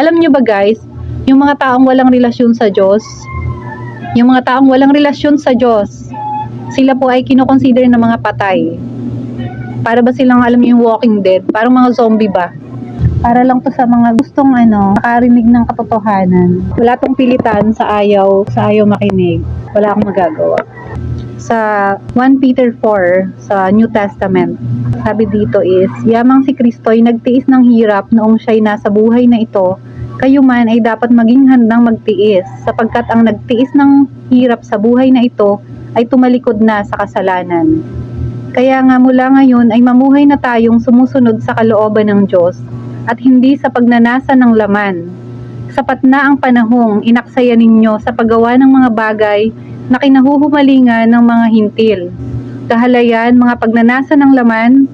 Alam nyo ba guys, yung mga taong walang relasyon sa Diyos, yung mga taong walang relasyon sa Diyos, sila po ay kinoconsider na mga patay. Para ba silang alam yung walking dead? Parang mga zombie ba? Para lang to sa mga gustong ano, makarinig ng katotohanan. Wala tong pilitan sa ayaw, sa ayaw makinig. Wala akong magagawa. Sa 1 Peter 4 sa New Testament, sabi dito is, Yamang si Kristo ay nagtiis ng hirap noong siya'y nasa buhay na ito, kayo man ay dapat maging handang magtiis, sapagkat ang nagtiis ng hirap sa buhay na ito ay tumalikod na sa kasalanan. Kaya nga mula ngayon ay mamuhay na tayong sumusunod sa kalooban ng Diyos at hindi sa pagnanasa ng laman. Sapat na ang panahong inaksaya ninyo sa paggawa ng mga bagay na kinahuhumalingan ng mga hintil. Kahalayan, mga pagnanasa ng laman,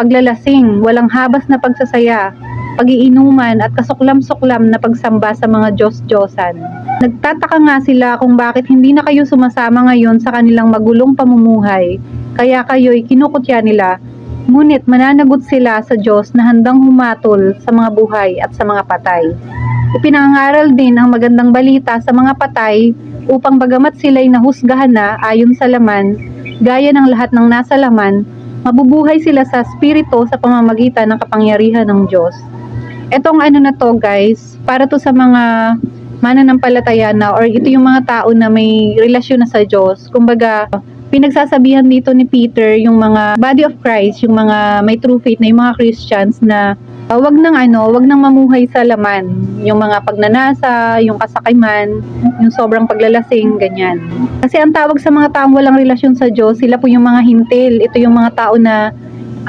paglalasing, walang habas na pagsasaya, pagiinuman at kasuklam-suklam na pagsamba sa mga Diyos-Diyosan. Nagtataka nga sila kung bakit hindi na kayo sumasama ngayon sa kanilang magulong pamumuhay, kaya kayo'y kinukutya nila, ngunit mananagot sila sa Diyos na handang humatol sa mga buhay at sa mga patay. Ipinangaral din ang magandang balita sa mga patay upang bagamat sila'y nahusgahan na ayon sa laman, gaya ng lahat ng nasa laman, mabubuhay sila sa spirito sa pamamagitan ng kapangyarihan ng Diyos. Etong ano na to guys, para to sa mga mananampalataya na or ito yung mga tao na may relasyon na sa Diyos. Kumbaga, pinagsasabihan dito ni Peter yung mga body of Christ, yung mga may true faith na yung mga Christians na uh, wag nang ano, wag nang mamuhay sa laman. Yung mga pagnanasa, yung kasakiman, yung sobrang paglalasing, ganyan. Kasi ang tawag sa mga taong walang relasyon sa Diyos, sila po yung mga hintil. Ito yung mga tao na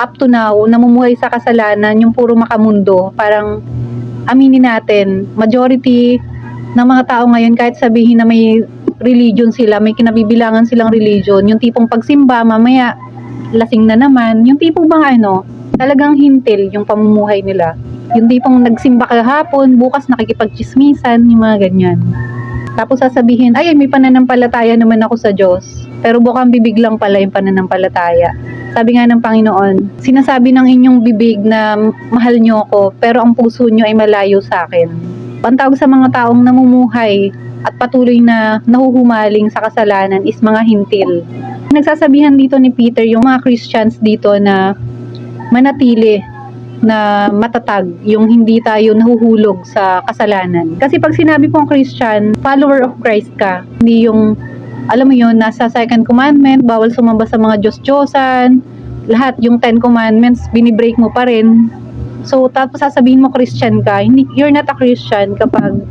up to now, namumuhay sa kasalanan, yung puro makamundo. Parang aminin natin, majority ng mga tao ngayon, kahit sabihin na may religion sila, may kinabibilangan silang religion, yung tipong pagsimba, mamaya lasing na naman, yung tipong bang ano, talagang hintil yung pamumuhay nila. Yung tipong nagsimba kahapon, bukas nakikipagchismisan, yung mga ganyan. Tapos sasabihin, ay may pananampalataya naman ako sa Diyos. Pero bukang bibig lang pala yung pananampalataya. Sabi nga ng Panginoon, sinasabi ng inyong bibig na mahal nyo ako, pero ang puso nyo ay malayo sa akin. Pantawag sa mga taong namumuhay at patuloy na nahuhumaling sa kasalanan is mga hintil. Nagsasabihan dito ni Peter yung mga Christians dito na manatili na matatag yung hindi tayo nahuhulog sa kasalanan. Kasi pag sinabi pong Christian, follower of Christ ka, hindi yung alam mo yun, nasa second commandment, bawal sumamba sa mga Diyos-Diyosan, lahat yung Ten Commandments, binibreak mo pa rin. So, tapos sasabihin mo Christian ka, hindi, you're not a Christian kapag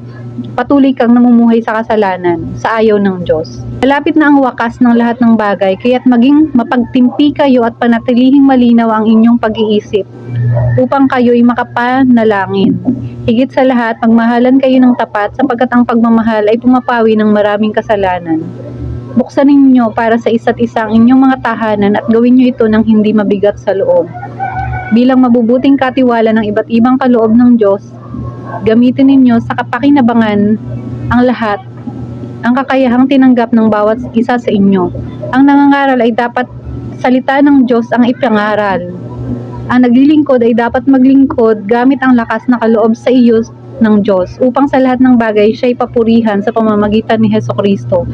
patuloy kang namumuhay sa kasalanan, sa ayaw ng Diyos. Malapit na ang wakas ng lahat ng bagay, kaya't maging mapagtimpi kayo at panatilihing malinaw ang inyong pag-iisip upang kayo'y makapanalangin. Higit sa lahat, magmahalan kayo ng tapat sapagkat ang pagmamahal ay pumapawi ng maraming kasalanan. Buksan ninyo para sa isa't isa ang inyong mga tahanan at gawin nyo ito ng hindi mabigat sa loob. Bilang mabubuting katiwala ng iba't ibang kaloob ng Diyos, gamitin ninyo sa kapakinabangan ang lahat, ang kakayahang tinanggap ng bawat isa sa inyo. Ang nangangaral ay dapat salita ng Diyos ang ipangaral. Ang naglilingkod ay dapat maglingkod gamit ang lakas na kaloob sa iyo ng Diyos upang sa lahat ng bagay siya papurihan sa pamamagitan ni Heso Kristo.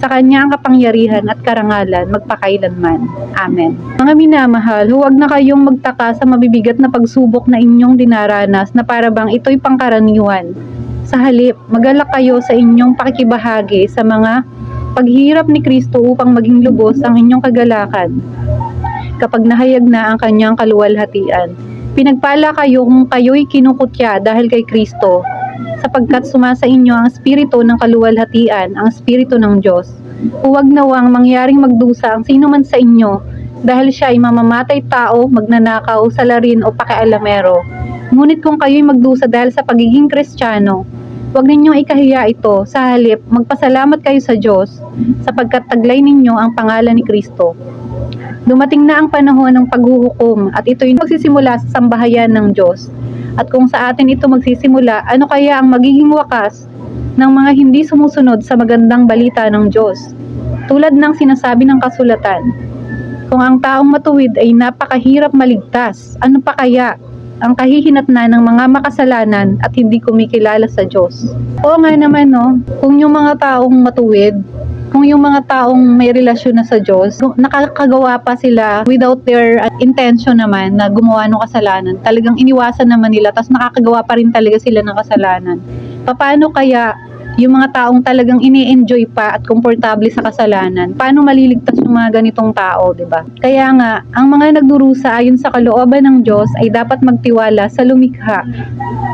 Sa Kanya ang kapangyarihan at karangalan magpakailanman. Amen. Mga minamahal, huwag na kayong magtaka sa mabibigat na pagsubok na inyong dinaranas na para bang ito'y pangkaraniwan. Sa halip, magalak kayo sa inyong pakikibahagi sa mga paghirap ni Kristo upang maging lubos ang inyong kagalakan kapag nahayag na ang kanyang kaluwalhatian. Pinagpala kayo kung kayo'y kinukutya dahil kay Kristo, sapagkat sumasa inyo ang espiritu ng kaluwalhatian, ang espiritu ng Diyos. Huwag nawang mangyaring magdusa ang sino man sa inyo, dahil siya ay mamamatay tao, magnanakaw, salarin o pakialamero. Ngunit kung kayo'y magdusa dahil sa pagiging kristyano, huwag ninyong ikahiya ito. Sa halip, magpasalamat kayo sa Diyos, sapagkat taglay ninyo ang pangalan ni Kristo. Dumating na ang panahon ng paghuhukom at ito'y magsisimula sa sambahayan ng Diyos. At kung sa atin ito magsisimula, ano kaya ang magiging wakas ng mga hindi sumusunod sa magandang balita ng Diyos? Tulad ng sinasabi ng kasulatan, kung ang taong matuwid ay napakahirap maligtas, ano pa kaya ang kahihinatnan ng mga makasalanan at hindi kumikilala sa Diyos. Oo nga naman no, kung yung mga taong matuwid, kung yung mga taong may relasyon na sa Diyos, nakakagawa pa sila without their uh, intention naman na gumawa ng kasalanan. Talagang iniwasan naman nila, tapos nakakagawa pa rin talaga sila ng kasalanan. Paano kaya yung mga taong talagang ini-enjoy pa at komportable sa kasalanan, paano maliligtas yung mga ganitong tao, 'di ba? Kaya nga, ang mga nagdurusa ayon sa kalooban ng Diyos ay dapat magtiwala sa lumikha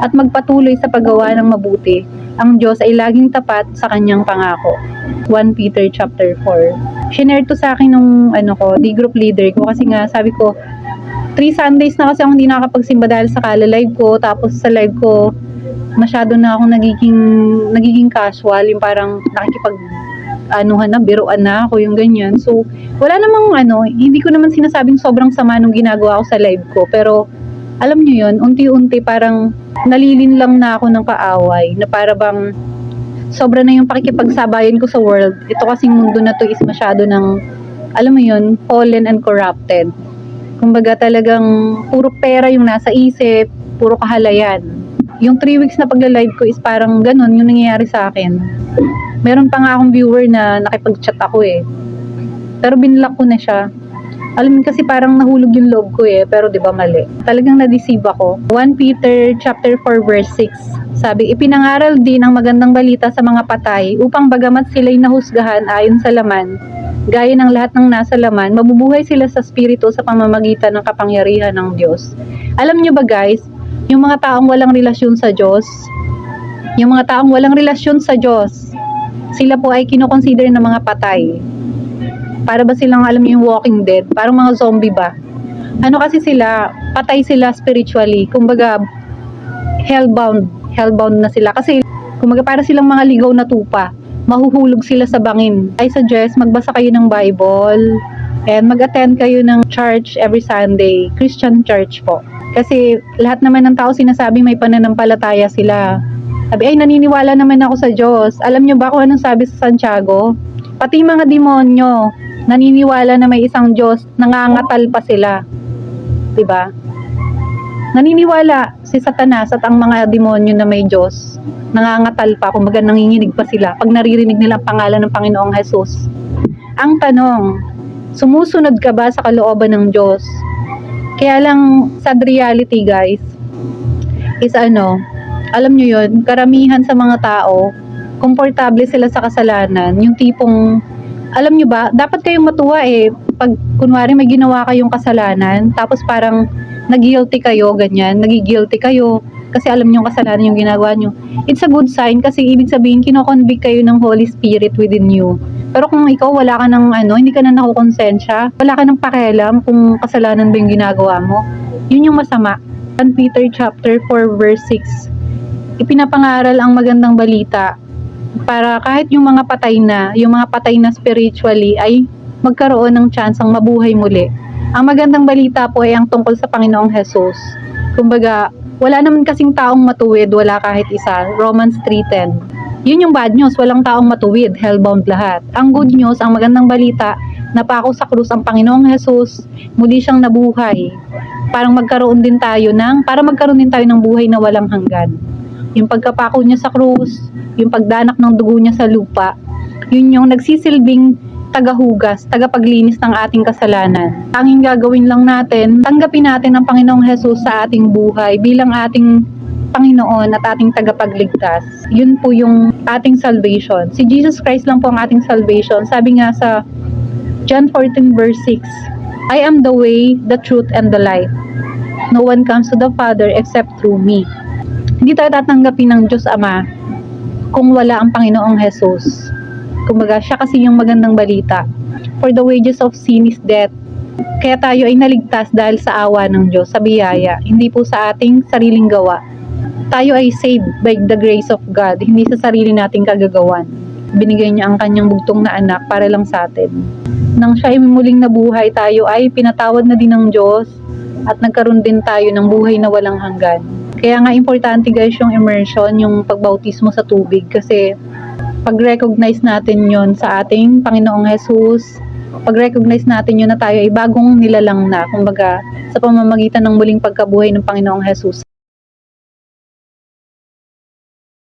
at magpatuloy sa paggawa ng mabuti. Ang Diyos ay laging tapat sa kanyang pangako. 1 Peter chapter 4. Shinare to sa akin nung ano ko, di group leader ko kasi nga sabi ko, 3 Sundays na kasi ako hindi nakakapagsimba dahil sa kala live ko, tapos sa live ko, masyado na akong nagiging nagiging casual, yung parang nakikipag anuhan na, biruan na ako, yung ganyan. So, wala namang ano, hindi ko naman sinasabing sobrang sama nung ginagawa ko sa live ko, pero alam nyo yun, unti-unti parang nalilin lang na ako ng kaaway, na para bang sobra na yung pakikipagsabayan ko sa world. Ito kasing mundo na to is masyado ng, alam mo yun, fallen and corrupted. Kumbaga talagang puro pera yung nasa isip, puro kahalayan yung 3 weeks na pagla-live ko is parang ganun yung nangyayari sa akin. Meron pa nga akong viewer na nakipag-chat ako eh. Pero binlock ko na siya. Alam mo kasi parang nahulog yung loob ko eh, pero 'di ba mali. Talagang na-deceive ako. 1 Peter chapter 4 verse 6. Sabi, ipinangaral din ang magandang balita sa mga patay upang bagamat sila'y nahusgahan ayon sa laman, gaya ng lahat ng nasa laman, mabubuhay sila sa spirito sa pamamagitan ng kapangyarihan ng Diyos. Alam nyo ba guys, yung mga taong walang relasyon sa Diyos, yung mga taong walang relasyon sa Diyos, sila po ay kinoconsider na mga patay. Para ba silang alam yung walking dead? Parang mga zombie ba? Ano kasi sila, patay sila spiritually. Kumbaga, hellbound. Hellbound na sila. Kasi, kumbaga para silang mga ligaw na tupa. Mahuhulog sila sa bangin. I suggest, magbasa kayo ng Bible. And mag-attend kayo ng church every Sunday. Christian church po. Kasi lahat naman ng tao sinasabi may pananampalataya sila. Sabi, ay naniniwala naman ako sa Diyos. Alam nyo ba kung anong sabi sa Santiago? Pati mga demonyo, naniniwala na may isang Diyos, nangangatal pa sila. 'Di ba? Naniniwala si Satanas at ang mga demonyo na may Diyos. Nangangatal pa, kumbaga nanginginig pa sila pag naririnig nila ang pangalan ng Panginoong Jesus. Ang tanong, sumusunod ka ba sa kalooban ng Diyos? Kaya lang, sad reality guys, is ano, alam nyo yun, karamihan sa mga tao, komportable sila sa kasalanan. Yung tipong, alam nyo ba, dapat kayong matuwa eh, pag kunwari may ginawa kayong kasalanan, tapos parang nag-guilty kayo, ganyan, nagigilty kayo, kasi alam nyo kasalanan yung ginagawa nyo. It's a good sign kasi ibig sabihin, kinoconvict kayo ng Holy Spirit within you. Pero kung ikaw wala ka ng ano, hindi ka na nakukonsensya, wala ka ng pakialam kung kasalanan ba yung ginagawa mo, yun yung masama. 1 Peter chapter 4 verse 6. Ipinapangaral ang magandang balita para kahit yung mga patay na, yung mga patay na spiritually ay magkaroon ng chance ang mabuhay muli. Ang magandang balita po ay ang tungkol sa Panginoong Jesus. Kumbaga, wala naman kasing taong matuwid, wala kahit isa. Romans 3.10 yun yung bad news, walang taong matuwid, hellbound lahat. Ang good news, ang magandang balita, napako sa krus ang Panginoong Jesus, muli siyang nabuhay. Parang magkaroon din tayo ng, para magkaroon din tayo ng buhay na walang hanggan. Yung pagkapako niya sa krus, yung pagdanak ng dugo niya sa lupa, yun yung nagsisilbing tagahugas, tagapaglinis ng ating kasalanan. Tanging gagawin lang natin, tanggapin natin ang Panginoong Jesus sa ating buhay bilang ating Panginoon at ating tagapagligtas. Yun po yung ating salvation. Si Jesus Christ lang po ang ating salvation. Sabi nga sa John 14 verse 6, I am the way, the truth, and the life. No one comes to the Father except through me. Hindi tayo tatanggapin ng Diyos Ama kung wala ang Panginoong Jesus. Kumbaga, siya kasi yung magandang balita. For the wages of sin is death. Kaya tayo ay naligtas dahil sa awa ng Diyos, sa biyaya, hindi po sa ating sariling gawa tayo ay saved by the grace of God, hindi sa sarili nating kagagawan. Binigay niya ang kanyang bugtong na anak para lang sa atin. Nang siya ay muling nabuhay, tayo ay pinatawad na din ng Diyos at nagkaroon din tayo ng buhay na walang hanggan. Kaya nga importante guys yung immersion, yung pagbautismo sa tubig kasi pag-recognize natin yon sa ating Panginoong Jesus, pag-recognize natin yun na tayo ay bagong nilalang na, kumbaga, sa pamamagitan ng muling pagkabuhay ng Panginoong Jesus.